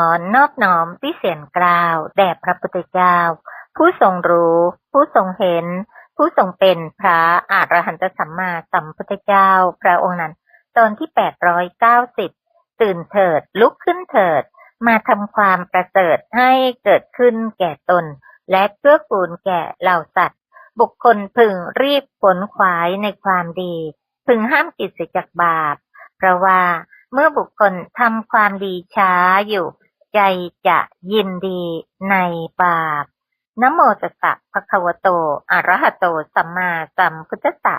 อนอบน้อมที่เสียงกล่าว แด่พระพุทธเจ้า ผู้ทรงรู้ ผู้ทรงเห็น ผู้ทรงเป็นพระอรหันตสัมมาสัมพุทธเจ้า พระองค์นั้นตอนที่แปดร้อยเก้าสิบตื่นเถิด ลุกขึ้นเถิด มาทำความประเสริฐให้เกิดขึ้นแก่ตน และเกื้อกูลแก่เหล่าสัตว์ บุคคลพึงรีบผลขวายในความดี พึงห้ามกิจสียจากบาป เพราะว่า เมื่อบุคคลทำความดีช้าอยู่ ใจจะยินดีในบาปนะโมตัสสะภะคะวะโตอะระหะโตสัมมาสัมพุทธัสสะ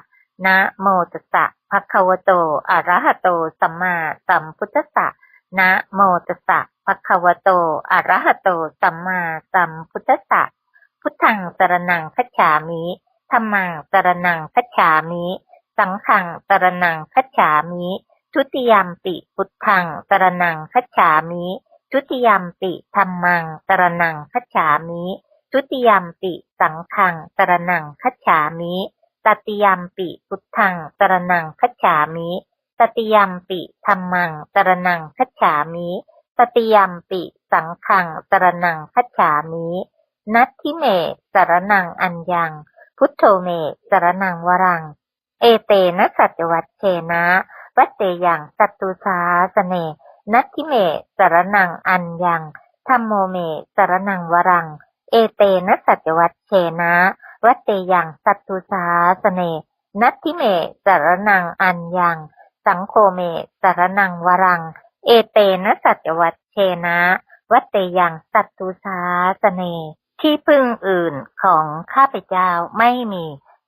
นะโมตัสสะภะคะวะโตอะระหะโตสัมมาสัมพุทธัสสะนะโมตัสสะภะคะวะโตอะระหะโตสัมมาสัมพุทธัสสะพุทธังสรณังคัจฉามิธัมมังสรณังคัจฉามิ สังฆังสรณังคัจฉามิ ทุติยมปิพุทธังสรณังคัจฉามิทุติยมปิธัมมังสรณังคัจฉามิทุติยมปิสังฆังสรณังคัจฉามิตติยมปิพุทธังสรณังคัจฉามิตติยมปิธัมมังสรณังคัจฉามิตติยมปิสังฆังสรณังคัจฉามินัตถิเมสรณังอัญญัง พุทโธเมสรณังวรัง เอเตนะสัจวัตเชนะ วัตเตยังสัตตุสาสเน นัตถิเมสรณังอัญญังธัมโมเมสรณังวรัง เอเตนะสัจวัตเชนะ วัตเตยังสัตตุสาสเน นัตถิเมสรณังอัญญัง สังโฆเมสรณังวรัง เอเตนะสัจวัตเชนะ วัตเตยังสัตตุสาสเน ที่พึ่งอื่นของข้าพเจ้าไม่มี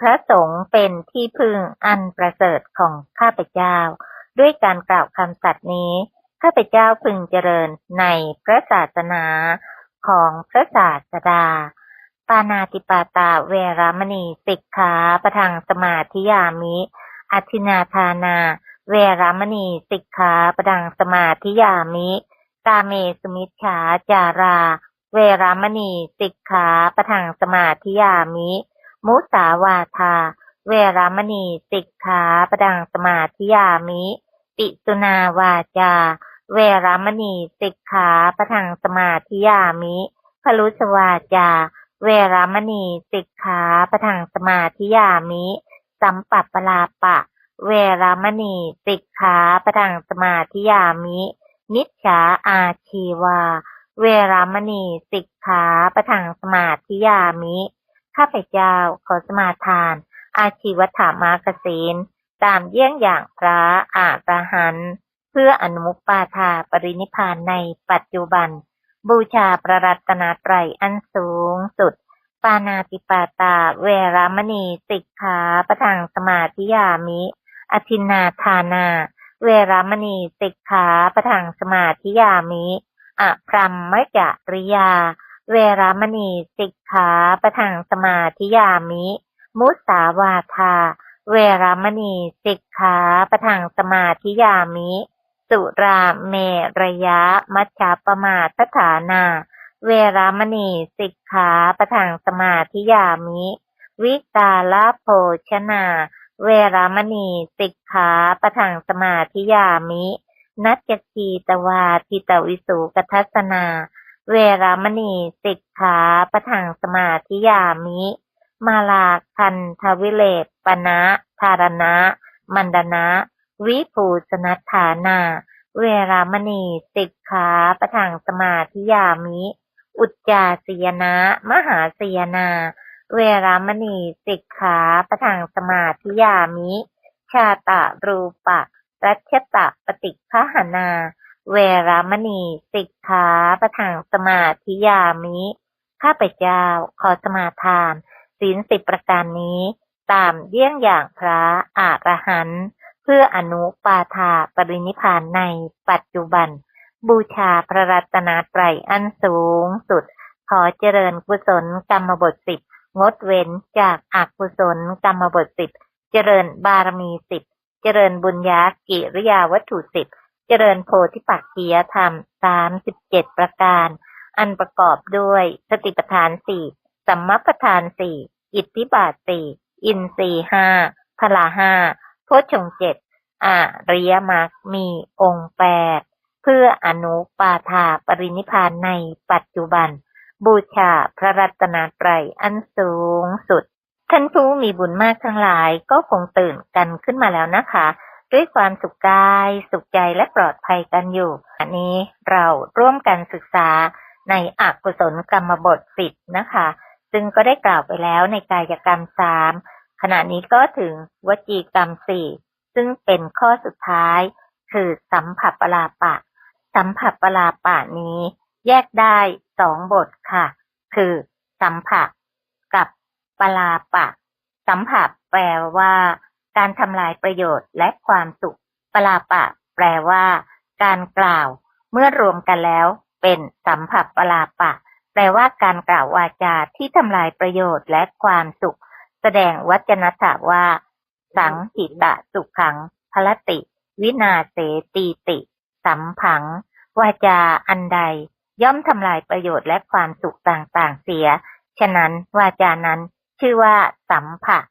พระสงฆ์เป็นที่พึ่งอันประเสริฐของข้าพเจ้า ด้วยการกล่าวคำสัตย์นี้ ข้าพเจ้าพึงเจริญในพระศาสนาของพระศาสดา ปานาติปาตาเวรามณีสิกขาประทังสมาธิยามิอธินาทานา เวรามณีสิกขาประทังสมาธิยามิ กาเมสุมิชฌาจารา เวรามณีสิกขาประทังสมาธิยามิ มุสาวาทา เวรามณีสิกขาประทังสมาธิยามิ ปิสุนาวาจา เวรามณีสิกขาประทังสมาธิยามิพลุสวาจา เวรามณีสิกขาประทังสมาธิยามิ สัมปัปปลาปะ เวรามณีสิกขาประทังสมาธิยามิ นิจฉาอาชีวา เวรามณีสิกขาประทังสมาธิยามิ ข้าพเจ้าขอสมาทาน อาชีวถามากสินตามเยี่ยงอย่างพระอาตหัน เพื่ออนุมุปปาทาปรินิพานในปัจจุบัน บูชาประรัตนาไตรอันสูงสุด ปานาติปาตา เวรามณีสิกขาประทังสมาธิยามิอธินนาทานา เวรามณีสิกขาประทังสมาธิยามิ อพรัมมจริยา เวรามณีสิกขาประทังสมาธิยามิ มุสาวาทา เวรามณีสิกขาประทังสมาธิยามิ สุราเมรยะมัชฌาปมาทฐานา เวรามณีสิกขาประทังสมาธิยามิ วิกาลโภชนา เวรามณีสิกขาประทังสมาธิยามิ นัจจีตวาทิตวิสุกทัสนา เวรามณีสิกขาประทังสมาธิยามิ มาลาคันทวิเลปปนะธารณะ มันดนะ วิภูสนัฐานา เวรามณีสิกขาประทังสมาธิยามิ อุจจาสยนะ มหาสยนา เวรามณีสิกขาประทังสมาธิยามิ ชาตะรูปะรัชตะปฏิฆหนา เวรามณีสิกขาประทังสมาธิยามิ ข้าพเจ้าขอสมาทาน ศีลสิบประการนี้ ตามเยี่ยงอย่างพระอรหันต์เพื่ออนุปาทาปรินิพานในปัจจุบัน บูชาพระรัตนตรัยอันสูงสุด ขอเจริญกุศลกรรมบทสิบงดเว้นจากอกุศลกรรมบทสิบเจริญบารมีสิบเจริญบุญญากิริยาวัตถุสิบ เจริญโพธิปักขียธรรมสามสิบเจ็ดประการ อันประกอบด้วยสติปัฏฐานสี่สัมมาปัฏฐานสี่อิทธิบาทสี่อินทรีห้าพละห้าโพชงเจ็ดอริยมรรคมีองค์แปดเพื่ออนุปาทาปรินิพานในปัจจุบัน บูชาพระรัตนตรัยอันสูงสุด ท่านผู้มีบุญมากทั้งหลายก็คงตื่นกันขึ้นมาแล้วนะคะ ด้วยความสุขกาย สุขใจและปลอดภัยกันอยู่ อันนี้เราร่วมกันศึกษาในอกุศลกรรมบทสิบนะคะ ซึ่งก็ได้กล่าวไปแล้วในกายกรรมสามขณะนี้ก็ถึงวจีกรรมสี่ซึ่งเป็นข้อสุดท้าย คือสัมผัสปลาปะ สัมผัสปลาปะนี้ แยกได้สองบทค่ะ คือสัมผัสกับปลาปะ สัมผัสแปลว่า การทำลายประโยชน์และความสุขปลาปะ แปลว่า การกล่าว เมื่อรวมกันแล้ว เป็นสัมผัสปลาปะ แปลว่าการกล่าววาจาที่ทำลายประโยชน์และความสุข แสดงวัจนถาว่า สังหิตะสุขังพลติ วินาเสตีติ สัมผัง วาจาอันใด ย่อมทำลายประโยชน์และความสุขต่างๆเสีย ฉะนั้นวาจานั้นชื่อว่า สัมผัส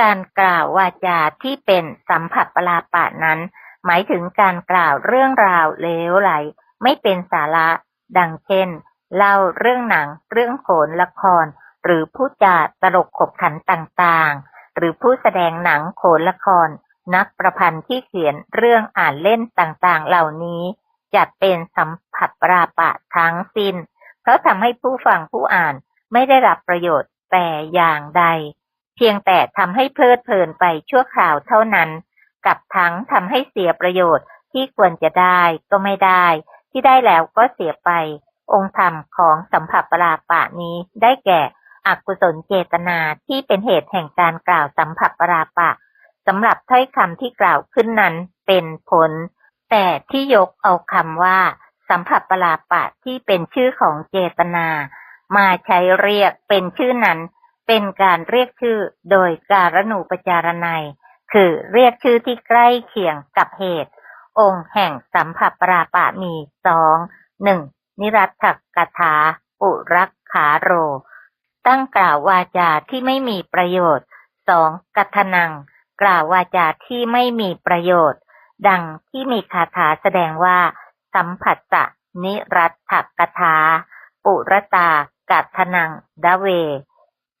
การกล่าววาจาที่เป็นสัมผัสปลาปะนั้น หมายถึงการกล่าวเรื่องราวเลวไหล ไม่เป็นสาระ ดังเช่น เล่าเรื่องหนัง เรื่องโขนละคร หรือผู้จาตลกขบขันต่างๆ หรือผู้แสดงหนังโขนละคร นักประพันธ์ที่เขียนเรื่องอ่านเล่นต่างๆ เหล่านี้จะเป็นสัมผัสปราปะทั้งสิ้น เพราะทำให้ผู้ฟังผู้อ่านไม่ได้รับประโยชน์แต่อย่างใด เพียงแต่ทำให้เพลิดเพลินไปชั่วคราวเท่านั้น กับทั้งทำให้เสียประโยชน์ที่ควรจะได้ก็ไม่ได้ ที่ได้แล้วก็เสียไป องค์ธรรมของสัมผัสปราปะนี้ได้แก่อกุศลเจตนาที่เป็นเหตุแห่งการกล่าวสัมผัสปราปะสำหรับถ้อยคำที่กล่าวขึ้นนั้นเป็นผล แต่ที่ยกเอาคำว่า สัมผัสปราปะที่เป็นชื่อของเจตนา มาใช้เรียกเป็นชื่อนั้น เป็นการเรียกชื่อโดยการณูปจารนัย คือเรียกชื่อที่ใกล้เคียงกับเหตุ องค์แห่งสัมผัสปราปะมีสองหนึ่งนิรัตถกถาปุรักขาโร ตั้งกล่าววาจาที่ไม่มีประโยชน์สองกัทนัง กล่าววาจาที่ไม่มีประโยชน์ ดังที่มีคาถาแสดงว่า สัมผัสสะนิรัตถกถาปุรตากัทนังดะเว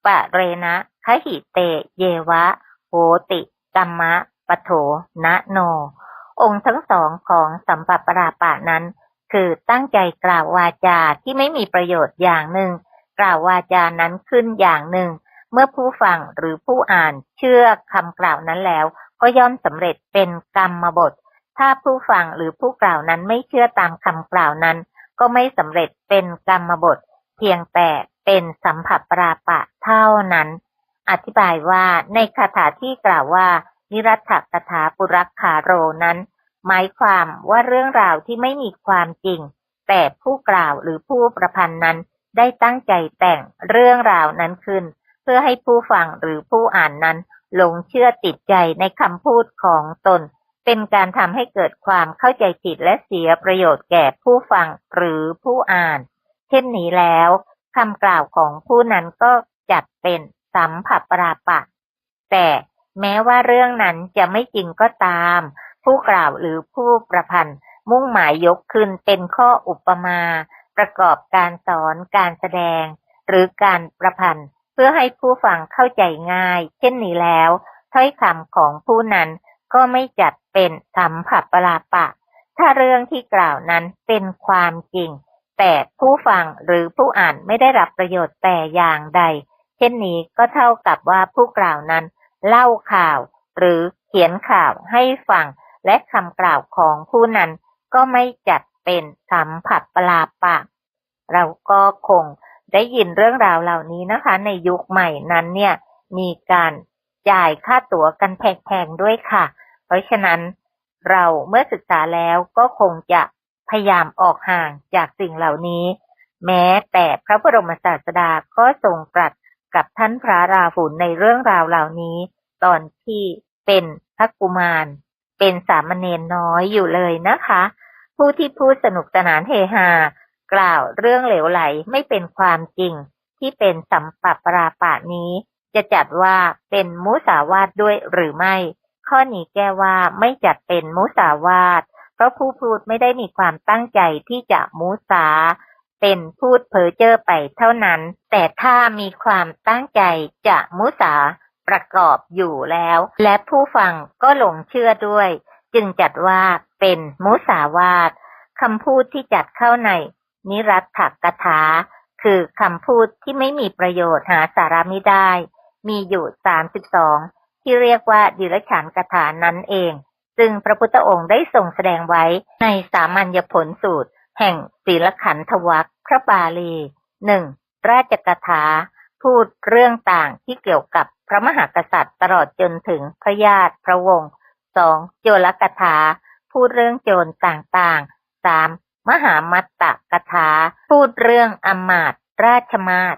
ปะเรนะคหิเต เยวะโหติกัมมะปะโถนะโน องค์ทั้งสองของสัมปปราปะนั้น คือตั้งใจกล่าววาจาที่ไม่มีประโยชน์อย่างหนึ่ง กล่าววาจานั้นขึ้นอย่างหนึ่ง เมื่อผู้ฟังหรือผู้อ่านเชื่อคำกล่าวนั้นแล้ว ก็ย่อมสำเร็จเป็นกรรมบท ถ้าผู้ฟังหรือผู้กล่าวนั้นไม่เชื่อตามคำกล่าวนั้น ก็ไม่สำเร็จเป็นกรรมบท เพียงแต่ เป็นสัมผัสปราปะเท่านั้น อธิบายว่าในคาถาที่กล่าวว่า นิรัตถกถาปุรักขาโรนั้น หมายความว่าเรื่องราวที่ไม่มีความจริง แต่ผู้กล่าวหรือผู้ประพันธ์นั้นได้ตั้งใจแต่งเรื่องราวนั้นขึ้น เพื่อให้ผู้ฟังหรือผู้อ่านนั้นหลงเชื่อติดใจในคำพูดของตน เป็นการทำให้เกิดความเข้าใจผิดและเสียประโยชน์แก่ผู้ฟังหรือผู้อ่าน เช่นนี้แล้ว คำกล่าวของผู้นั้นก็จัดเป็นสัมผัสปราปะ แต่แม้ว่าเรื่องนั้นจะไม่จริงก็ตาม ผู้กล่าวหรือผู้ประพันธ์ มุ่งหมายยกขึ้นเป็นข้ออุปมา ประกอบการสอนการแสดง หรือการประพันธ์เพื่อให้ผู้ฟังเข้าใจง่าย เช่นนี้แล้ว ถ้อยคำของผู้นั้นก็ไม่จัดเป็นสัมผัสปราปะ ถ้าเรื่องที่กล่าวนั้นเป็นความจริง แต่ผู้ฟังหรือผู้อ่านไม่ได้รับประโยชน์แต่อย่างใด เช่นนี้ก็เท่ากับว่าผู้กล่าวนั้น เล่าข่าว หรือเขียนข่าวให้ฟัง และคำกล่าวของผู้นั้น ก็ไม่จัดเป็นสัมผัสปลาปะเราก็คงได้ยินเรื่องราวเหล่านี้นะคะ ในยุคใหม่นั้นเนี่ย มีการจ่ายค่าตั๋วกันแพงๆด้วยค่ะ เพราะฉะนั้นเราเมื่อศึกษาแล้วก็คงจะ พยายามออกห่างจากสิ่งเหล่านี้ แม้แต่พระบรมศาสดาก็ทรงตรัสกับท่านพระราหุลในเรื่องราวเหล่านี้ ตอนที่เป็นพระกุมาร เป็นสามเณรน้อยอยู่เลยนะคะ ผู้ที่พูดสนุกสนานเฮฮากล่าวเรื่องเหลวไหลไม่เป็นความจริง ที่เป็นสัมปัปราปะนี้ จะจัดว่าเป็นมุสาวาทด้วยหรือไม่ ข้อนี้แก้ว่าไม่จัดเป็นมุสาวาท เพราะผู้พูดไม่ได้มีความตั้งใจที่จะมุสา เป็นพูดเพ้อเจ้อไปเท่านั้น แต่ถ้ามีความตั้งใจจะมุสาประกอบอยู่แล้ว และผู้ฟังก็หลงเชื่อด้วย จึงจัดว่าเป็นมุสาวาทคำพูดที่จัดเข้าในนิรัตถกถา คือคำพูดที่ไม่มีประโยชน์หาสาระไม่ได้ มีอยู่ 32 ที่เรียกว่าดิรฉานกถานั้นเอง ซึ่งพระพุทธองค์ได้ทรงแสดงไว้ในสามัญญผลสูตร แห่งศีลขันธวัคพระบาลีหนึ่งราชกถา พูดเรื่องต่างที่เกี่ยวกับพระมหากษัตริย์ตลอดจนถึงพระญาติพระวงศ์สองโจรกถา พูดเรื่องโจรต่างๆสามมหามัตตกถา พูดเรื่องอมาตราชมาต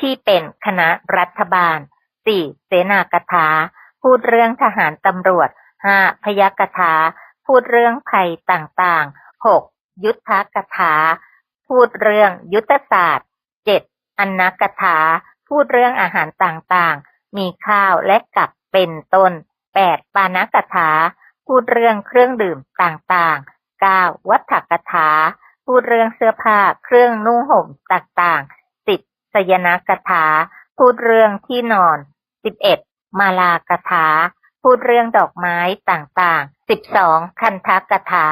ที่เป็นคณะรัฐบาลสี่เสนากถา พูดเรื่องทหารตำรวจ ห้าพยกถา พูดเรื่องภัยต่างๆหกยุทธกถา พูดเรื่องยุทธศาสตร์เจ็ดอนนกถา พูดเรื่องอาหารต่างๆ มีข้าวและกับเป็นต้นแปดปานกถา พูดเรื่องเครื่องดื่มต่างๆเก้าวัฏกถา พูดเรื่องเสื้อผ้าเครื่องนุ่งห่มต่างๆสิบสยนกถา พูดเรื่องที่นอนสิบเอ็ดมาลากถา พูดเรื่องดอกไม้ต่างๆ สิบสองคันทักถา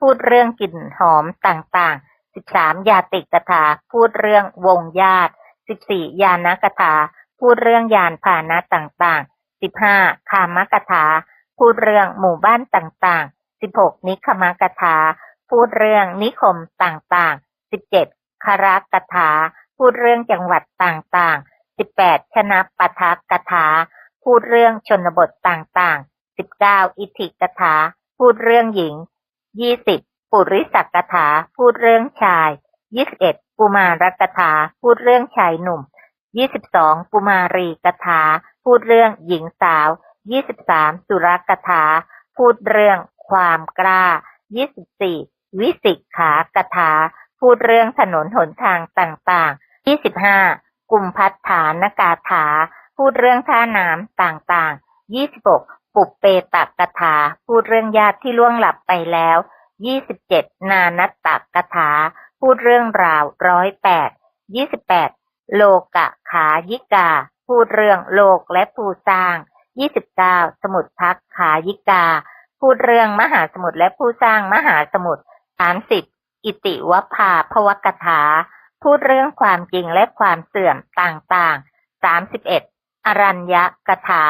พูดเรื่องกลิ่นหอมต่างๆ สิบสามยาติกถา พูดเรื่องวงญาติ สิบสี่ยานกถา พูดเรื่องยานพาหนะต่างๆ สิบห้าคามกถา พูดเรื่องหมู่บ้านต่างๆ สิบหกนิคมกถา พูดเรื่องนิคมต่างๆ สิบเจ็ดคารกถา พูดเรื่องจังหวัดต่างๆ สิบแปดชนะปทากถา พูดเรื่องชนบทต่างๆสิบเก้าอิทธิกถา พูดเรื่องหญิงยี่สิบปุริสักถา พูดเรื่องชายยี่สิบเอ็ดกุมารกถา พูดเรื่องชายหนุ่มยี่สิบสองกุมารีกถา พูดเรื่องหญิงสาวยี่สิบสามสุรกถา พูดเรื่องความกล้ายี่สิบสี่วิสิกขากถา พูดเรื่องถนนหนทางต่างๆยี่สิบห้ากุมพัฏฐานกาถา พูดเรื่องท่าน้ำต่างๆ ยี่สิบหกปุปเปตักกถา พูดเรื่องญาติที่ล่วงหลับไปแล้ว ยี่สิบเจ็ดนานัตตักกถา พูดเรื่องราวร้อยแปด ยี่สิบแปดโลกะขายิกา พูดเรื่องโลกและผู้สร้าง ยี่สิบเก้าสมุททักขายิกา พูดเรื่องมหาสมุทรและผู้สร้างมหาสมุทรสามสิบอิติวภาพวกถา พูดเรื่องความจริงและความเสื่อมต่างๆสามสิบเอ็ด อรัญญกถา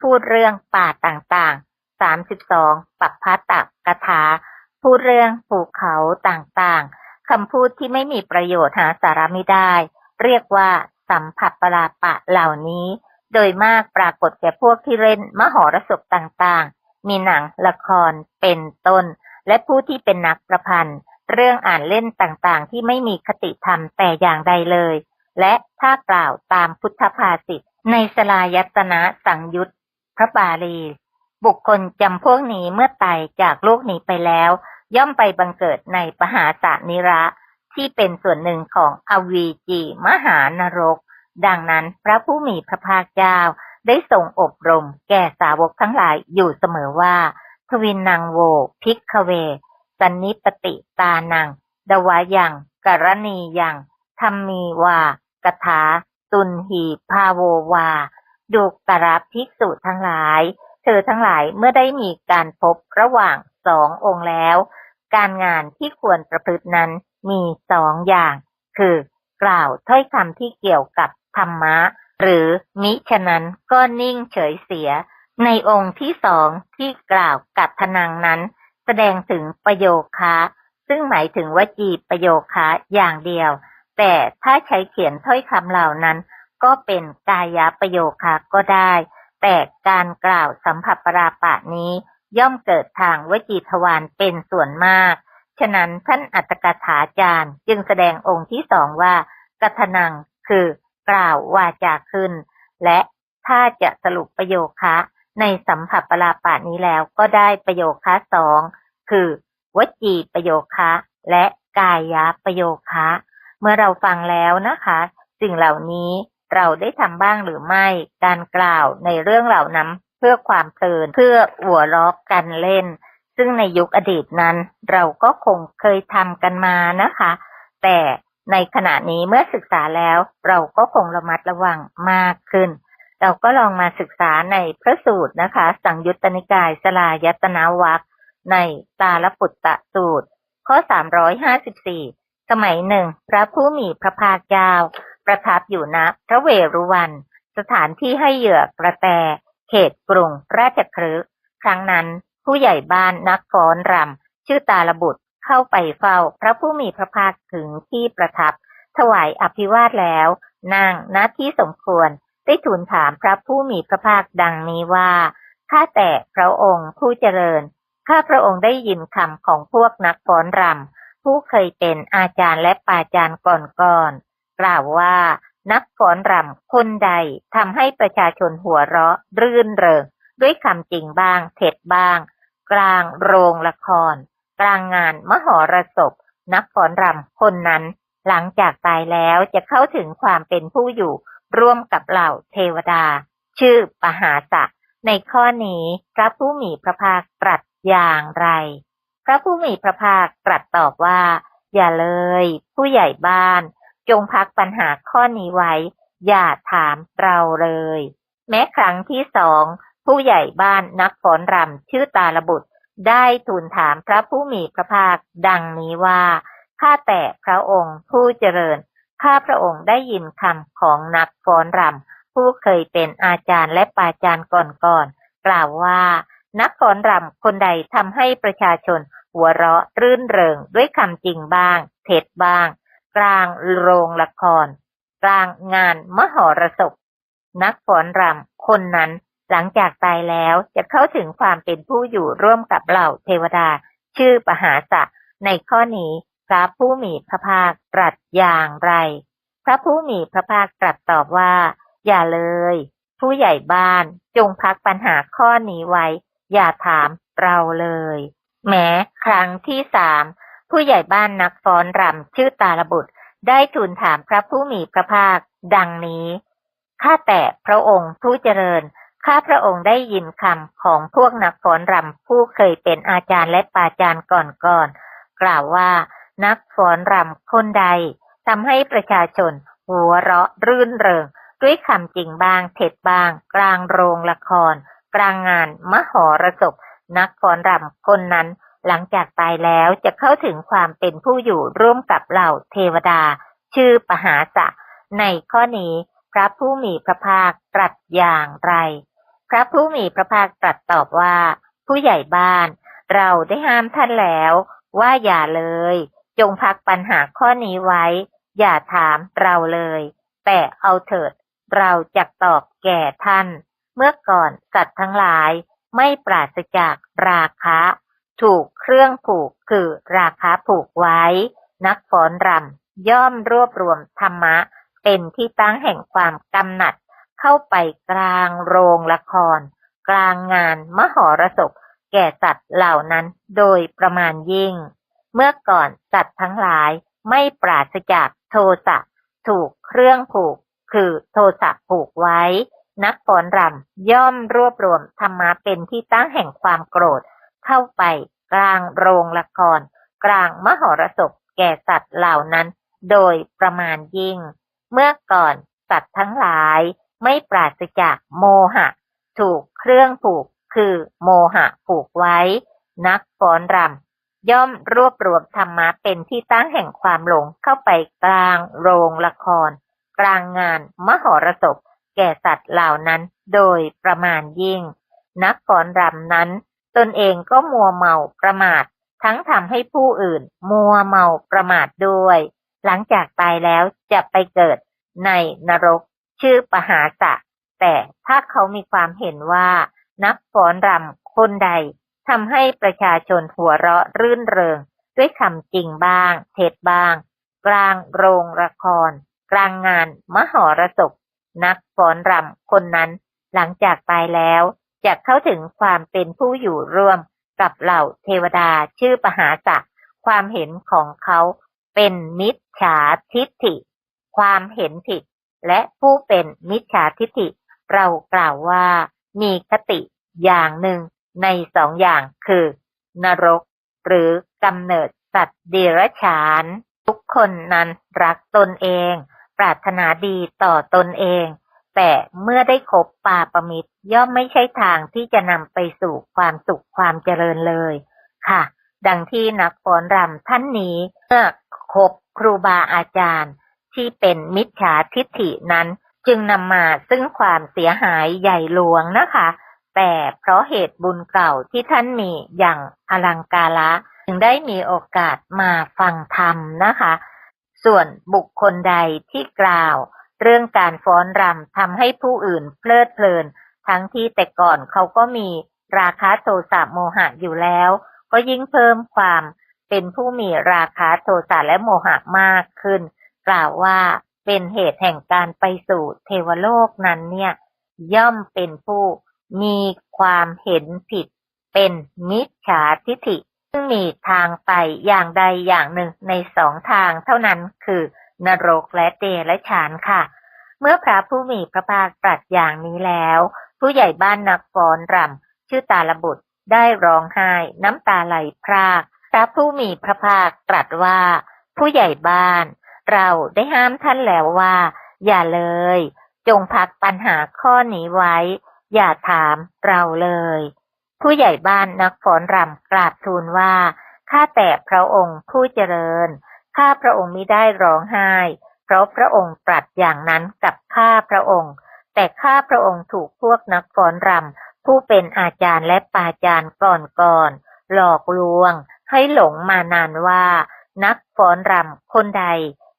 พูดเรื่องป่าต่างๆ สามสิบสองปัปพตกกถา พูดเรื่องภูเขาต่างๆ คำพูดที่ไม่มีประโยชน์หาสาระไม่ได้ เรียกว่าสัมผัสปราปะเหล่านี้ โดยมากปรากฏแก่พวกที่เล่นมหรสพต่างๆ มีหนังละครเป็นต้น และผู้ที่เป็นนักประพันธ์ เรื่องอ่านเล่นต่างๆ ที่ไม่มีคติธรรมแต่อย่างใดเลย และถ้ากล่าวตามพุทธภาษิต ในสลายตนะสังยุตพระบาลี บุคคลจำพวกนี้เมื่อตายจากโลกนี้ไปแล้ว ย่อมไปบังเกิดในปหาสานิระ ที่เป็นส่วนหนึ่งของอวีจีมหานรก ดังนั้นพระผู้มีพระภาคเจ้าได้ทรงอบรมแก่สาวกทั้งหลายอยู่เสมอว่า ทวินนางโวพิกขเว สันนิปติตานัง ดวายังกรณียังธรรมีวากถา ตุนหีพาโววา ดูกตระภิกษุทั้งหลาย เธอทั้งหลายเมื่อได้มีการพบระหว่างสององค์แล้ว การงานที่ควรประพฤตินั้นมีสองอย่าง คือกล่าวถ้อยคำที่เกี่ยวกับธรรมะ หรือมิฉะนั้นก็นิ่งเฉยเสีย ในองค์ที่สองที่กล่าวกับทนังนั้น แสดงถึงประโยคะ ซึ่งหมายถึงวจีประโยคะอย่างเดียว แต่ถ้าใช้เขียนถ้อยคำเหล่านั้น ก็เป็นกายประโยคก็ได้ แต่การกล่าวสัมผัสปราปะนี้ ย่อมเกิดทางวจีทวารเป็นส่วนมาก ฉะนั้นท่านอัตถกถาจารย์ จึงแสดงองค์ที่สองว่า กัทนังคือกล่าววาจาขึ้น และถ้าจะสรุปประโยคะ ในสัมผัสปลาปะนี้แล้วก็ได้ประโยคะสองคือ วจีประโยคะ และกายะประโยคะ เมื่อเราฟังแล้วนะคะ สิ่งเหล่านี้เราได้ทำบ้างหรือไม่ การกล่าวในเรื่องเหล่านั้นเพื่อความเพลินเพื่อหัวล้อกันเล่น ซึ่งในยุคอดีตนั้น เราก็คงเคยทำกันมานะคะ แต่ในขณะนี้เมื่อศึกษาแล้วเราก็คงระมัดระวังมากขึ้น เราก็ลองมาศึกษาในพระสูตรนะคะ สังยุตตนิกายสลายตนาวัคในตาลปุตตะสูตร ข้อ 354 สมัยหนึ่ง พระผู้มีพระภาคเจ้า ประทับอยู่ณพระเวรุวัน สถานที่ให้เหยื่อกระแต เขตกรุงราชครืครั้งนั้นผู้ใหญ่บ้านนักฟ้อนรำชื่อตาลบุตรเข้าไปเฝ้าพระผู้มีพระภาคถึงที่ประทับ ถวายอภิวาทแล้วนั่งณที่สมควรได้ทูลถามพระผู้มีพระภาคดังนี้ว่าข้าแต่พระองค์ผู้เจริญข้าพระองค์ได้ยินคำของพวกนักฟ้อนรำ ผู้เคยเป็นอาจารย์และปาจารย์ก่อนๆกล่าวว่านักฟ้อนรำคนใดทำให้ประชาชนหัวเราะ รื่นเริงด้วยคำจริงบ้าง เท็จบ้าง กลางโรงละคร กลางงานมหรสพ นักฟ้อนรำคนนั้น หลังจากตายแล้วจะเข้าถึงความเป็นผู้อยู่ ร่วมกับเหล่าเทวดา ชื่อปหาสะในข้อนี้พระผู้มีพระภาคตรัสอย่างไร พระผู้มีพระภาคตรัสตอบว่า อย่าเลย ผู้ใหญ่บ้าน จงพักปัญหาข้อนี้ไว้ อย่าถามเราเลย แม้ครั้งที่สองผู้ใหญ่บ้านนักฟ้อนรำชื่อตาลบุตร ได้ทูลถามพระผู้มีพระภาคดังนี้ว่าข้าแต่พระองค์ผู้เจริญข้าพระองค์ได้ยินคำของนักฟ้อนรำผู้เคยเป็นอาจารย์และปาจารย์ก่อนๆกล่าวว่า นักฟ้อนรำคนใดทำให้ประชาชน หัวเราะรื่นเริงด้วยคำจริงบ้าง เท็จบ้าง กลางโรงละคร กลางงานมหรสพ นักฟ้อนรำคนนั้นหลังจากตายแล้วจะเข้าถึงความเป็นผู้อยู่ร่วมกับเหล่าเทวดา ชื่อปหาสะ ในข้อนี้พระผู้มีพระภาคตรัสอย่างไร พระผู้มีพระภาคตรัสตอบว่า อย่าเลย ผู้ใหญ่บ้านจงพักปัญหาข้อนี้ไว้ อย่าถามเราเลย แม้ครั้งที่สามผู้ใหญ่บ้านนักฟ้อนรำชื่อตาลบุตร ได้ทูลถามพระผู้มีพระภาค ดังนี้ข้าแต่พระองค์ผู้เจริญข้าพระองค์ได้ยินคำของพวกนักฟ้อนรำผู้เคยเป็นอาจารย์และปาจารย์ก่อนๆกล่าวว่า นักฟ้อนรำคนใดทำให้ประชาชน หัวเราะรื่นเริง ด้วยคำจริงบ้างเท็จบ้าง กลางโรงละคร กลางงานมหรสพ นักฟ้อนรำคนนั้นหลังจากตายแล้วจะเข้าถึงความเป็นผู้อยู่ร่วมกับเหล่าเทวดา ชื่อปหาสะ ในข้อนี้พระผู้มีพระภาคตรัสอย่างไร พระผู้มีพระภาคตรัสตอบว่า ผู้ใหญ่บ้าน เราได้ห้ามท่านแล้ว ว่าอย่าเลย จงพักปัญหาข้อนี้ไว้ อย่าถามเราเลย แต่เอาเถิด เราจะตอบแก่ท่าน เมื่อก่อนสัตว์ทั้งหลาย ไม่ปราศจากราคะ ถูกเครื่องผูกคือราคะผูกไว้ นักฟ้อนรำย่อมรวบรวมธรรมะ เป็นที่ตั้งแห่งความกำหนัด เข้าไปกลางโรงละคร กลางงานมหรสพแก่สัตว์เหล่านั้นโดยประมาณยิ่ง เมื่อก่อนสัตว์ทั้งหลายไม่ปราศจากโทสะถูกเครื่องผูก คือโทสะผูกไว้ นักฟ้อนรำย่อมรวบรวมธรรมะเป็นที่ตั้งแห่งความโกรธ เข้าไปกลางโรงละคร กลางมหรสพแก่สัตว์เหล่านั้น โดยประมาณยิ่ง เมื่อก่อนสัตว์ทั้งหลายไม่ปราศจากโมหะ ถูกเครื่องผูกคือโมหะผูกไว้ นักฟ้อนรำย่อมรวบรวมธรรมะเป็นที่ตั้งแห่งความหลงเข้าไปกลางโรงละคร กลางงานมหรสพ แก่สัตว์เหล่านั้นโดยประมาณยิ่ง นักฟ้อนรำนั้น ตนเองก็มัวเมาประมาท ทั้งทำให้ผู้อื่น มัวเมาประมาทด้วย หลังจากตายแล้วจะไปเกิดในนรกชื่อปหาสะแต่ถ้าเขามีความเห็นว่า นักฟ้อนรำคนใดทำให้ประชาชนหัวเราะรื่นเริง ด้วยคำจริงบ้าง เท็จบ้าง กลางโรงละคร กลางงานมหรสพ นักฟ้อนรำคนนั้นหลังจากตายแล้วจะเข้าถึงความเป็นผู้อยู่ร่วมกับเหล่าเทวดาชื่อปหาจักความเห็นของเขาเป็นมิจฉาทิฏฐิ ความเห็นผิด และผู้เป็นมิจฉาทิฏฐิ เรากล่าวว่ามีคติอย่างหนึ่งในสองอย่างคือ นรก หรือกำเนิดสัตว์เดรัจฉาน ทุกคนนั้นรักตนเอง ปรารถนาดีต่อตนเอง แต่เมื่อได้คบปาประมิตรย่อมไม่ใช่ทางที่จะนำไปสู่ความสุขความเจริญเลย ค่ะ ดังที่นักฟ้อนรำท่านนี้เมื่อคบครูบาอาจารย์ ที่เป็นมิจฉาทิฏฐินั้น จึงนำมาซึ่งความเสียหายใหญ่หลวงนะคะ แต่เพราะเหตุบุญเก่าที่ท่านมีอย่างอลังการะจึงได้มีโอกาสมาฟังธรรมนะคะ ส่วนบุคคลใดที่กล่าว เรื่องการฟ้อนรำทำให้ผู้อื่นเพลิดเพลิน ทั้งที่แต่ก่อนเขาก็มีราคะโทสะโมหะอยู่แล้ว ก็ยิ่งเพิ่มความเป็นผู้มีราคะโทสะและโมหะมากขึ้น กล่าวว่าเป็นเหตุแห่งการไปสู่เทวโลกนั้นเนี่ย ย่อมเป็นผู้มีความเห็นผิดเป็นมิจฉาทิฏฐิ ซึ่งมีทางไปอย่างใดอย่างหนึ่งในสองทางเท่านั้นคือนรกและเดรัจฉานค่ะ เมื่อพระผู้มีพระภาคตรัสอย่างนี้แล้ว ผู้ใหญ่บ้านนักฟ้อนรำชื่อตาลบุตรได้ร้องไห้น้ำตาไหลพรากพระผู้มีพระภาคตรัสว่า ผู้ใหญ่บ้าน เราได้ห้ามท่านแล้วว่า อย่าเลย จงพักปัญหาข้อนี้ไว้ อย่าถามเราเลย ผู้ใหญ่บ้านนักฟ้อนรำกราบทูลว่า ข้าแต่พระองค์ผู้เจริญ ข้าพระองค์มิได้ร้องไห้ เพราะพระองค์ตรัสอย่างนั้นกับข้าพระองค์ แต่ข้าพระองค์ถูกพวกนักฟ้อนรำผู้เป็นอาจารย์และปาจารย์ก่อนๆหลอกลวง ให้หลงมานานว่า นักฟ้อนรำคนใด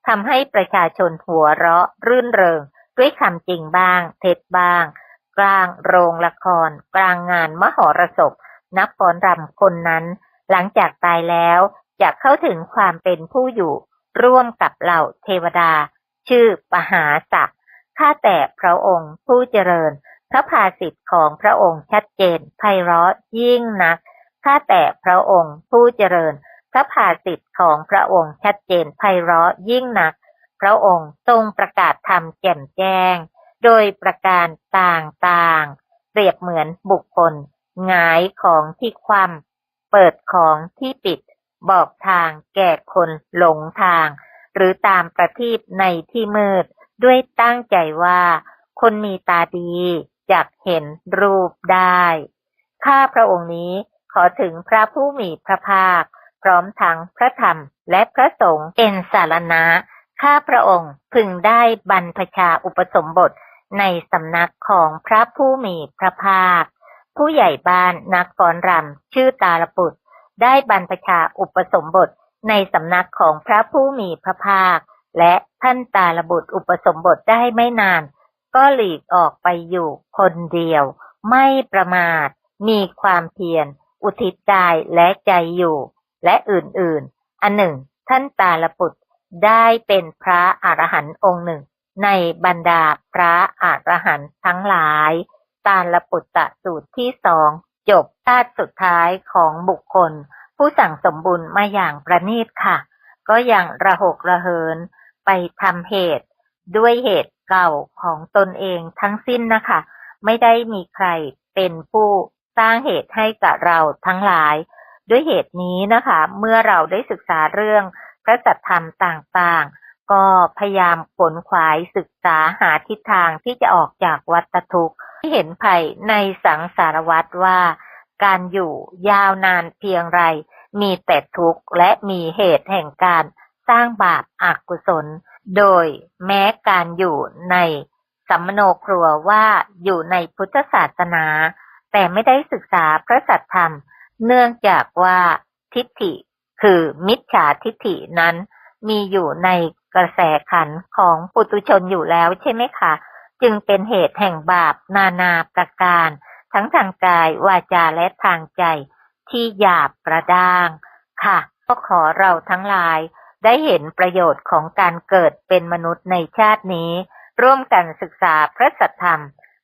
ทำให้ประชาชนหัวเราะรื่นเริง ด้วยคำจริงบ้าง เท็จบ้าง กลางโรงละคร กลางงานมหรสพ นักฟ้อนรำคนนั้น หลังจากตายแล้วจะเข้าถึงความเป็นผู้อยู่ ร่วมกับเหล่าเทวดา ชื่อปหาสักข้าแต่พระองค์ผู้เจริญ พระภาสิทธิ์ของพระองค์ชัดเจนไพเราะยิ่งนักข้าแต่พระองค์ผู้เจริญ พระภาสิทธิ์ของพระองค์ชัดเจนไพเราะยิ่งนัก พระองค์ทรงประกาศธรรมแจ่มแจ้ง โดยประการต่างๆ เปรียบเหมือนบุคคลหงายของที่คว่ำเปิดของที่ปิด บอกทางแก่คนหลงทาง หรือตามประทีปในที่มืด ด้วยตั้งใจว่า คนมีตาดีจักเห็นรูปได้ ข้าพระองค์นี้ขอถึงพระผู้มีพระภาค พร้อมทั้งพระธรรมและพระสงฆ์เป็นสารณะ ข้าพระองค์พึงได้บรรพชาอุปสมบท ในสำนักของพระผู้มีพระภาค ผู้ใหญ่บ้านนักฟ้อนรำชื่อตาลปุตรได้บรรพชาอุปสมบทในสำนักของพระผู้มีพระภาค และท่านตาลบุตรอุปสมบทได้ไม่นาน ก็หลีกออกไปอยู่คนเดียว ไม่ประมาท มีความเพียร อุทิศกายและใจอยู่ และอื่นๆ อันหนึ่ง ท่านตาลปุตรได้เป็นพระอรหันต์องค์หนึ่ง ในบรรดาพระอรหันต์ทั้งหลาย ตาลปุตตะสูตรที่สองจบชาติสุดท้ายของบุคคล ผู้สั่งสมบุญมาอย่างประณีตค่ะ ก็ยังระหกระเหิน ไปทำเหตุ ด้วยเหตุเก่าของตนเองทั้งสิ้นนะคะ ไม่ได้มีใครเป็นผู้สร้างเหตุให้กับเราทั้งหลาย ด้วยเหตุนี้นะคะ เมื่อเราได้ศึกษาเรื่องพระสัทธรรมต่างๆ ก็พยายามขนขวายศึกษาหาทิศทางที่จะออกจากวัฏทุกข์ที่เห็นภัยในสังสารวัฏว่า การอยู่ยาวนานเพียงไร มีแต่ทุกข์และมีเหตุแห่งการสร้างบาปอากุศล โดยแม้การอยู่ในสัมมโนครัวว่าอยู่ในพุทธศาสนา แต่ไม่ได้ศึกษาพระสัทธรรม เนื่องจากว่าทิฏฐิคือมิจฉาทิฏฐินั้น มีอยู่ใน กระแสขันของปุตุชนอยู่แล้วใช่ไหมคะ จึงเป็นเหตุแห่งบาปนานาประการ ทั้งทางกายวาจาและทางใจ ที่หยาบกระด้าง ค่ะ ก็ขอเราทั้งหลาย ได้เห็นประโยชน์ของการเกิดเป็นมนุษย์ในชาตินี้ ร่วมกันศึกษาพระสัทธรรม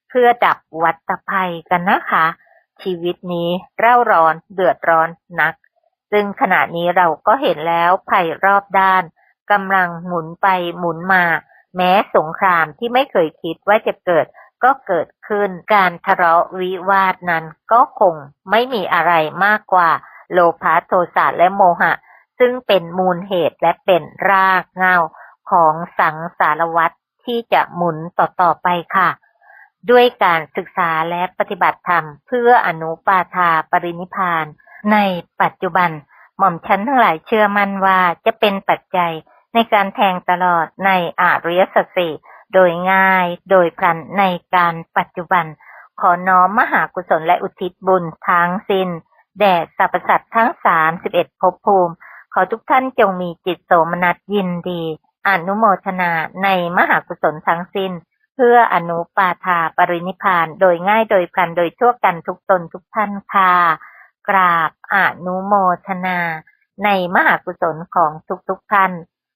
เพื่อดับวัฏภัยกันนะคะ ชีวิตนี้เร่าร้อนเดือดร้อนนักซึ่งขณะนี้เราก็เห็นแล้วภัยรอบด้าน กำลังหมุนไปหมุนมา แม้สงครามที่ไม่เคยคิดว่าจะเกิดก็เกิดขึ้นการทะเลาะวิวาทนั้นก็คงไม่มีอะไรมากกว่า โลภะโทสะและโมหะ ซึ่งเป็นมูลเหตุและเป็นรากเหง้าของสังสารวัฏที่จะหมุนต่อๆไปค่ะ ด้วยการศึกษาและปฏิบัติธรรม เพื่ออนุปาทาปรินิพพาน ในปัจจุบัน หม่อมฉันทั้งหลายเชื่อมั่นว่าจะเป็นปัจจัย ในการแทงตลอดในอาริยสัจสี่โดยง่ายโดยพลันในการปัจจุบัน ขอน้อมมหากุศลและอุทิศบุญทั้งสิ้น แด่สรรพสัตว์ทั้งสามสิบเอ็ดภพภูมิ ขอทุกท่านจงมีจิตโสมนัสยินดี อนุโมทนาในมหากุศลทั้งสิ้น เพื่ออนุปาทาปรินิพพาน โดยง่ายโดยพลันโดยทั่วกันทุกตนทุกท่านค่ะกราบอนุโมทนา ในมหากุศลของทุกๆท่าน